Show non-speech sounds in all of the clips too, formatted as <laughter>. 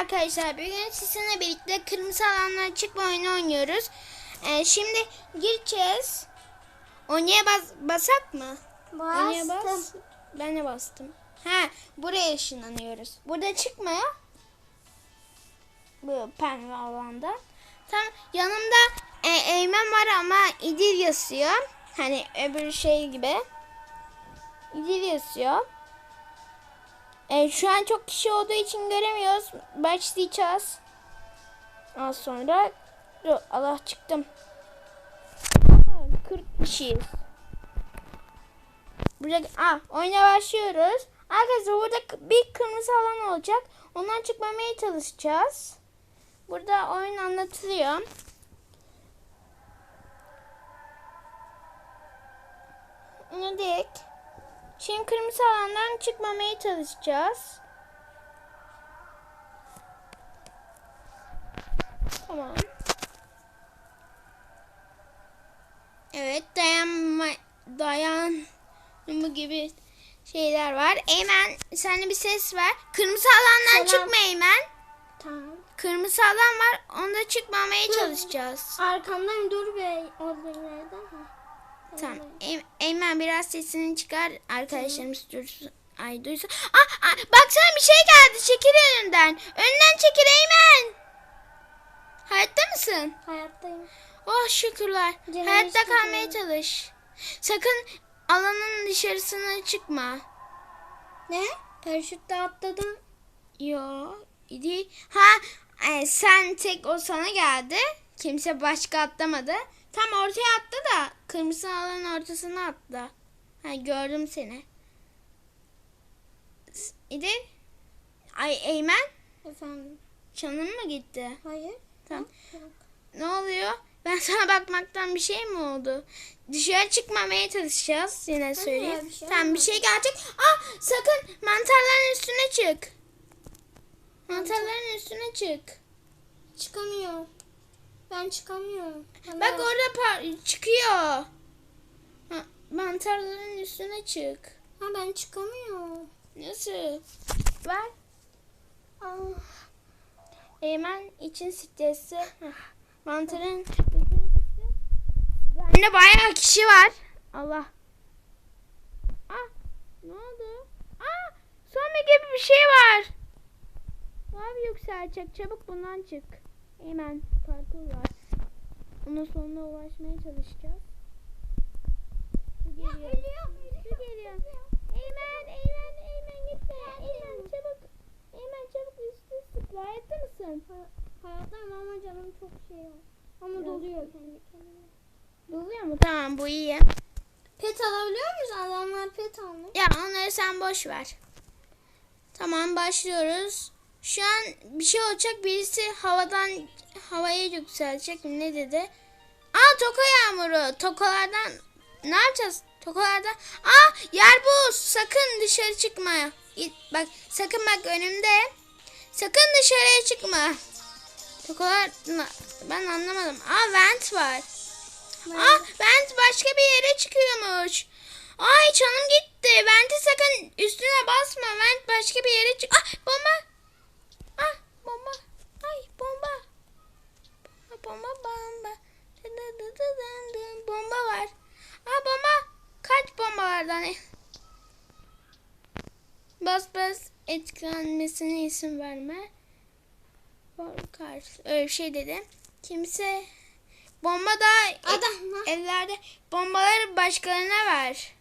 arkadaşlar. Bugün sizinle birlikte kırmızı alanlara çıkma oyunu oynuyoruz. Ee, şimdi gireceğiz. Oynaya bas basak mı? Oynaya bas. Bastım. Ben de bastım. Ha, buraya ışınlanıyoruz. Burada çıkma ya. Bu pembe alanda. Tam yanımda e, Eymen var ama İdil yazıyor. Hani öbür şey gibi. İdil yazıyor. E, şu an çok kişi olduğu için göremiyoruz. Başlayacağız. Az sonra Dur, Allah çıktım. Aa, 40 kişiyiz. Burada ah, oyuna başlıyoruz. Arkadaşlar burada bir kırmızı alan olacak. Ondan çıkmamaya çalışacağız. Burada oyun anlatılıyor. Şimdi kırmızı alandan çıkmamaya çalışacağız. Tamam. Evet dayanma dayanımı gibi şeyler var. Eymen sen bir ses ver. Kırmızı alandan Selam. çıkma Eymen. Tamam. Kırmızı alan var. Onda çıkmamaya çalışacağız. Arkamdayım dur be. Orada nerede? Tamam. Ey- Eymen biraz sesini çıkar. Arkadaşlarımız duysun. Ay duysun. Ah, ah, baksana bir şey geldi. Çekil önünden. Önünden çekil Eymen. Hayatta mısın? Hayattayım. Oh şükürler. Canım Hayatta işte kalmaya canım. çalış. Sakın alanın dışarısına çıkma. Ne? Paraşütle atladım. Yo, değil. Ha, e, sen tek o sana geldi. Kimse başka atlamadı. Tam ortaya attı da kırmızı alanın ortasına attı. Ha, gördüm seni. İdil. Ay Eymen. Efendim. Canın mı gitti? Hayır. Tamam. Yok. Ne oluyor? Ben sana bakmaktan bir şey mi oldu? Dışarı çıkmamaya çalışacağız. Yine söyleyeyim. bir şey tamam bir şey gelecek. Ah sakın mantarların üstüne çık. Mantarların üstüne çık. Çıkamıyorum. Ben çıkamıyorum. Hemen- Bak orada çıkıyor. Ha, mantarların üstüne çık. Ha ben çıkamıyorum. Nasıl? Ver. Ah. Eymen için stresi. Mantarın. Bende bayağı kişi var. Allah. Ah ne oldu? Ah zombi gibi bir şey var. Abi yükselecek. Çabuk bundan çık. Eymen parkur var. Onun sonuna ulaşmaya çalışacağız. Su geliyor. Su geliyor. Eymen, Eymen, Eymen gitme. Eymen çabuk. Eymen çabuk üstü zıpla. Hayatta mısın? Ha- Hayattayım ama canım çok şey yok. Ama Yok. doluyor kendi kendine. Doluyor mu? Tamam bu iyi. Pet alabiliyor muyuz? Adamlar pet almış. Ya onları sen boş ver. Tamam başlıyoruz. Şu an bir şey olacak. Birisi havadan havaya yükselecek. Ne dedi? Aa toka yağmuru. Tokalardan ne yapacağız? Tokalardan. Aa yer bu. Sakın dışarı çıkma. Git, bak sakın bak önümde. Sakın dışarıya çıkma. Tokalar ben anlamadım. Aa vent var. Ah vent başka bir yere çıkıyormuş. Ay canım gitti. Vent'e sakın üstüne basma. Vent başka bir yere çık. Ah bomba. Ay bomba. Bomba bomba bomba. Dı dı. Bomba var. Ah bomba. Kaç bombalardan? Bas bas etkilenmesine isim verme. Korkar. Öyle bir şey dedi. Kimse bomba da Adam. Ellerde bombaları başkalarına ver.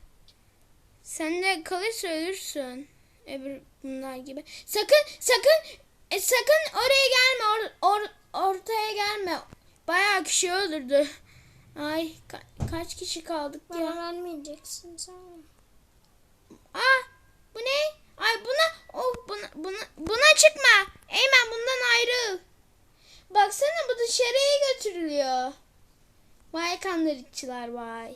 Sen de kalırsa ölürsün. Öbür bunlar gibi. Sakın sakın e, sakın oraya gelme. Or, or- ortaya gelme. Bayağı kişi öldürdü. Ay ka- kaç kişi kaldık Bana ya. vermeyeceksin sen. Aa bu ne? Ay buna o buna buna buna çıkma. Eymen bundan ayrıl. Baksana bu dışarıya götürülüyor. Vay kandırıkçılar vay.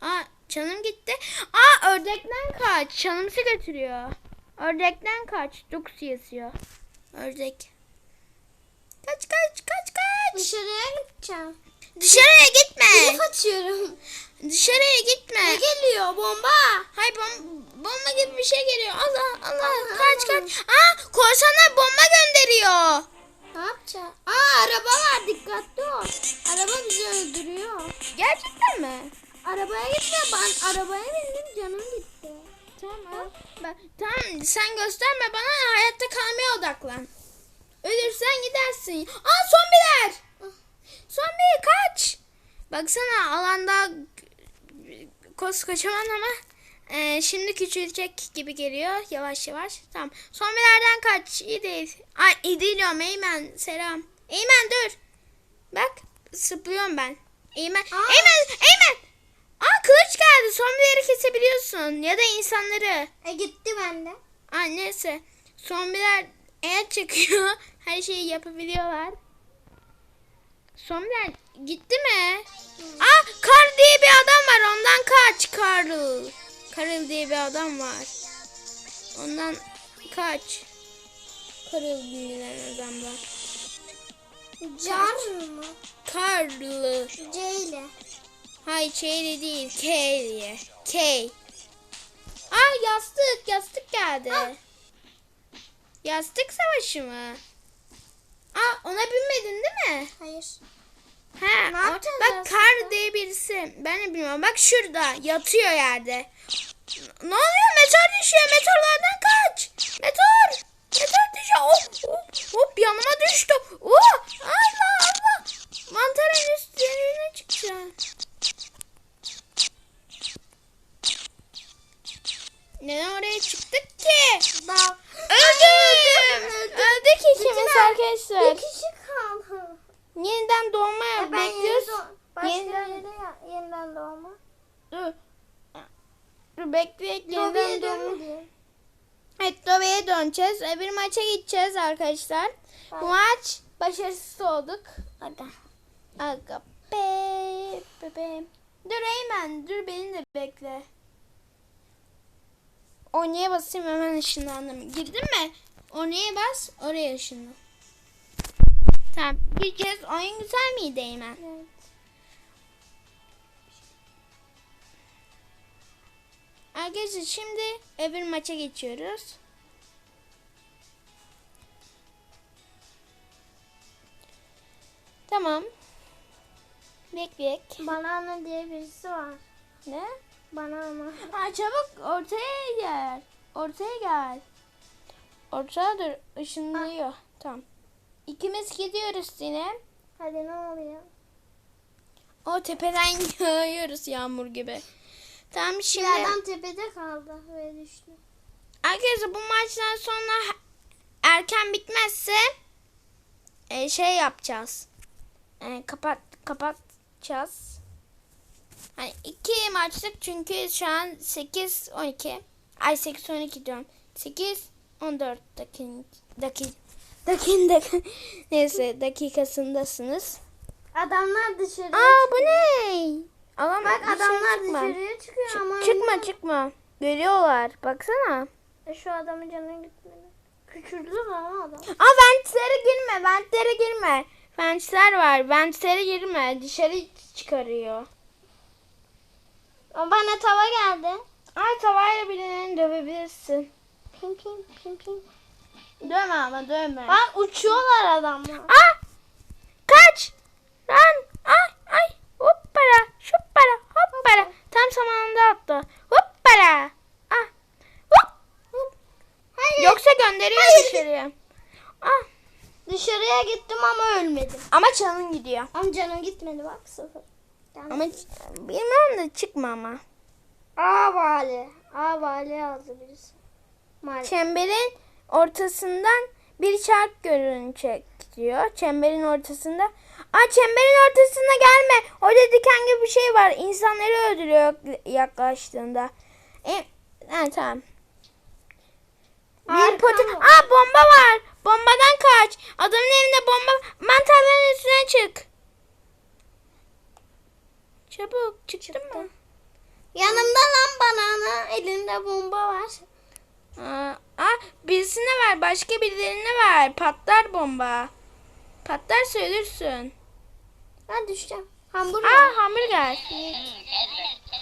Aa canım gitti. Aa ördekten kaç. Canımsı götürüyor. Ördekten kaç. Dokuz yazıyor. Ördek. Kaç kaç kaç kaç. Dışarıya gideceğim. Dışarıya gitme. Elif açıyorum. Dışarıya gitme. Ne geliyor bomba? Hay bom bomba gibi bir şey geliyor. Allah Allah Allah, kaç kaç. Aa korsanlar bomba gönderiyor. Ne yapacağız? Aa araba var dikkatli ol. Araba bizi öldürüyor. Gerçekten mi? Arabaya gitme ben arabaya bindim canım gitti. Tamam. Ben, tamam sen gösterme bana hayatta kalmaya odaklan. Ölürsen gidersin. Aa zombiler. Zombi kaç. Baksana alanda koskocaman ama e, şimdi küçülecek gibi geliyor yavaş yavaş. Tamam. Zombilerden kaç. İyi değil. Ay iyi değil Eymen. Selam. Eymen dur. Bak sıplıyorum ben. Eymen. Aa. Eymen. Eymen. Aa kılıç geldi. Zombileri kesebiliyorsun. Ya da insanları. E gitti bende. Aa neyse. Zombiler el çekiyor. <laughs> Her şeyi yapabiliyorlar. Zombiler gitti mi? Aa Karl diye bir adam var. Ondan kaç Karl. Karl diye bir adam var. Ondan kaç. Karl denilen adamdan. Car mı? Karl. C ile. Hayır şeyli değil. K diye. K. Aa yastık. Yastık geldi. Ah. Yastık savaşı mı? Aa ona binmedin değil mi? Hayır. He. Ne bak yastıkla? kar diye birisi. Ben de bilmiyorum. Bak şurada yatıyor yerde. Ne oluyor? Meteor düşüyor. Meteorlardan kaç. Meteor. Meteor düşüyor. Hop hop hop yanıma düştü. Oh, Allah Allah. Mantarın üstüne çıkacağım. Neden oraya çıktık ki? Bak. Öldüm. Öldük ikimiz arkadaşlar. Bir kişi kaldı. Yeniden doğmaya E ben yeni bekliyoruz. doğ- Başka Yeniden- yere ya, yeniden doğma. Dur. Dur bekle. Yeniden doğma. Evet Dobe'ye döneceğiz. Öbür maça gideceğiz arkadaşlar. Bu maç başarısız olduk. Aga. Aga be bebeğim. Dur Eymen dur beni de bekle. Oynaya basayım hemen ışınlandım. Girdin mi? Oynaya bas oraya ışınlan. Tamam gireceğiz. Oyun güzel miydi Eymen? Evet. Arkadaşlar şimdi öbür maça geçiyoruz. Tamam. Bekleyek. Banana diye birisi var. Ne? Banana. Ha çabuk ortaya gel. Ortaya gel. Ortaya dur. ışınlıyor. Tamam. İkimiz gidiyoruz yine. Hadi ne oluyor? O tepeden <laughs> yağıyoruz yağmur gibi. Tamam Bir şimdi. adam tepede kaldı ve düştü. Arkadaşlar bu maçtan sonra erken bitmezse e, şey yapacağız. E, kapat kapatacağız. Hani iki maçlık çünkü şu an 8 12. Ay 8 12 diyorum. 8 14 dakin dakin dakin dakin neyse dakikasındasınız. Adamlar dışarı. Aa bu ne? Alam Bak adamlar çıkma. dışarıya çıkıyor Çık- ama. çıkma çıkma. Görüyorlar. Baksana. E, Şu adamın canına gitmedi. Küçüldü lan adam. Aa ventlere girme, ventlere girme. Ventler var, ventlere girme. Dışarı çıkarıyor. Bana tava geldi. Ay tavayla birilerini dövebilirsin. Pim pim pim pim. Dövme ama dövme. Bak uçuyorlar adamlar. Aa! Kaç! Lan! Ay! Ay! Hoppara! Şuppara! Hoppara! Tam zamanında attı. Hoppara! Ah! Hop! Hop. Hayır. Yoksa gönderiyor Hayır. dışarıya. Ah! Dışarıya gittim ama ölmedim. Ama canın gidiyor. Ama canım gitmedi bak sıfır. Ama bilmem de çıkma ama. A vali. A vali yazdı birisi. Maalesef. Çemberin ortasından bir çark görünecek diyor. Çemberin ortasında. Aa çemberin ortasına gelme. Orada diken gibi bir şey var. İnsanları öldürüyor yaklaştığında. E, ha, tamam. Bir poti... Aa bomba var. Bombadan kaç. Adamın elinde bomba. Mantarların üstüne çık. Çabuk çıktın mı? Yanımda lan banana. Elinde bomba var. Aa, aa, birisine ver. Başka birilerine ver. Patlar bomba. Patlarsa ölürsün. Ben düşeceğim. Hamburger. Aa hamburger.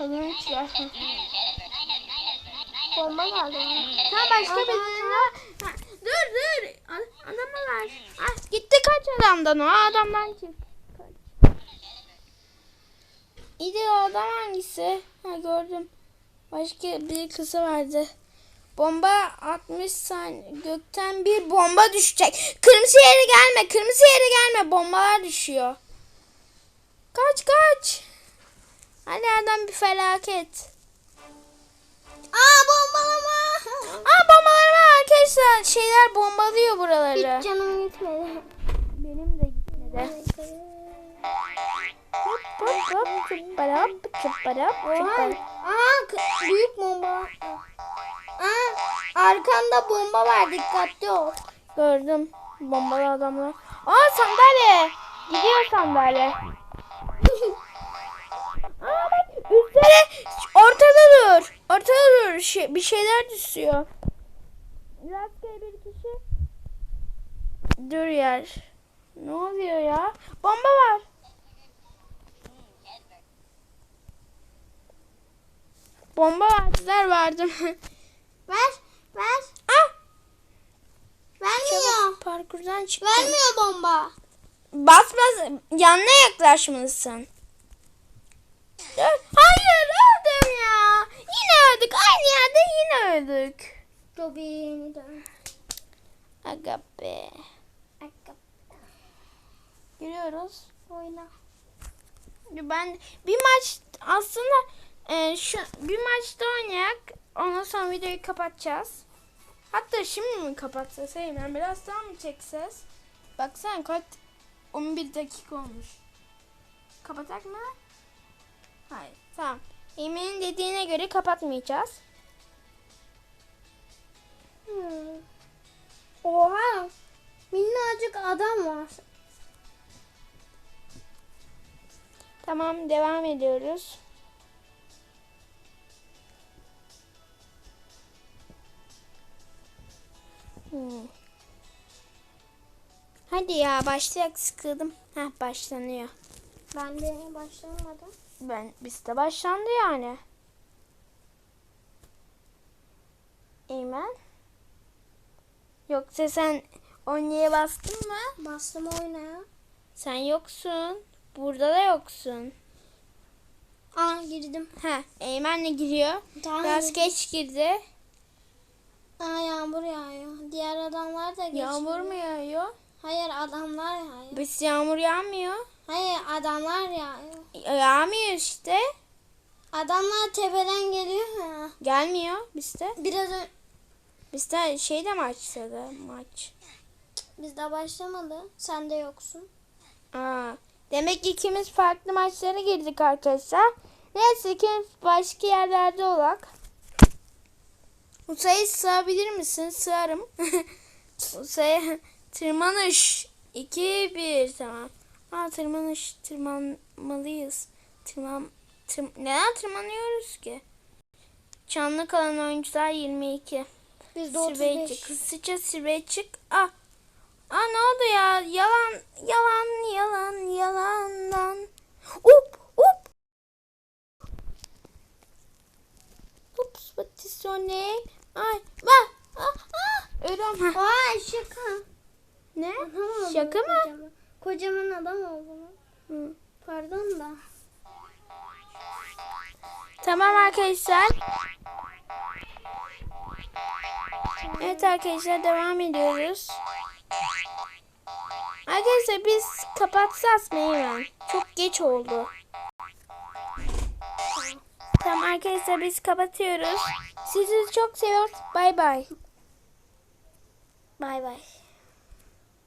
Ver. Bomba geldi. Tamam başka bir Ha, Dur dur. Ad- Adama ver. Ah, gitti kaç adamdan o adamdan çık. O adam hangisi? Ha gördüm. Başka bir kısa vardı. Bomba 60 saniye. Gökten bir bomba düşecek. Kırmızı yere gelme. Kırmızı yere gelme. Bombalar düşüyor. Kaç kaç. Hadi adam bir felaket. Aa bombalama. Aa bombalar var arkadaşlar. Şeyler bombalıyor buraları. Hiç canım gitmedi. Benim de gitmedi. Hop hop hop çıpara hop çıpara. Aa büyük bomba. Aa arkanda bomba var dikkatli ol. Gördüm bombalı adamlar. Aa sandalye. Gidiyor sandalye. <laughs> Aa bak üstlere ortada dur. Ortada dur. Şey, bir şeyler düşüyor. Rastgele bir kişi. Dur yer. Ne oluyor ya? Bomba var. Bomba verdiler verdim. <laughs> Ver ver. ah! Vermiyor. Parkurdan çıktım. Vermiyor bomba. Bas bas yanına yaklaşmalısın. Hayır öldüm ya. Yine öldük. Aynı yerde yine öldük. Robin dön. Aga be. Giriyoruz. Oyna. Ben bir maç aslında e, şu bir maçta oynayak. Ondan sonra videoyu kapatacağız. Hatta şimdi mi kapatsak Eymen biraz daha mı çeksez? Baksana kaç 11 dakika olmuş. Kapatak mı? Hayır tamam. Eymen'in dediğine göre kapatmayacağız. Hmm. Oha. Minnacık adam var. Tamam devam ediyoruz. Hmm. Hadi ya başlayak sıkıldım. Heh başlanıyor. Ben de başlamadım. Ben biz de başlandı yani. Eymen. Yoksa sen oynaya bastın mı? Bastım oyna. Sen yoksun. Burada da yoksun. Aa girdim. Ha, Eymen'le giriyor. Tamam. Biraz geç girdi. Aa yağmur yağıyor. Diğer adamlar da geçiyor. Yağmur mu yağıyor? Hayır adamlar yağıyor. Biz yağmur yağmıyor. Hayır adamlar yağıyor. Yağmıyor işte. Adamlar tepeden geliyor ya. Gelmiyor bizde. Biraz ön... Bizde şey de maçta da maç. Bizde başlamadı. Sen de yoksun. Aa, demek ki ikimiz farklı maçlara girdik arkadaşlar. Neyse ikimiz başka yerlerde olak. Usa'yı sığabilir misin? Sığarım. <laughs> Usa'ya tırmanış. 2 1 tamam. Aa tırmanış tırmanmalıyız. Tırman tır, neden tırmanıyoruz ki? Canlı kalan oyuncular 22. Bizde Sirveye 35. çık. Hızlıca sirveye çık. Ah. Aa ne oldu ya? Yalan, yalan, yalan, yalandan. Up, name? Ay, bak. Ah, ah. Ha. Aa şaka. Ne? Adam Şaka mı? Kocaman, kocaman adam oldu. lan. Hı. Pardon da. Tamam arkadaşlar. Evet arkadaşlar devam ediyoruz. Arkadaşlar biz kapatacağız mı hemen? Çok geç oldu. Arkadaşlar biz kapatıyoruz. Sizi çok seviyoruz. Bay bay. Bay bay.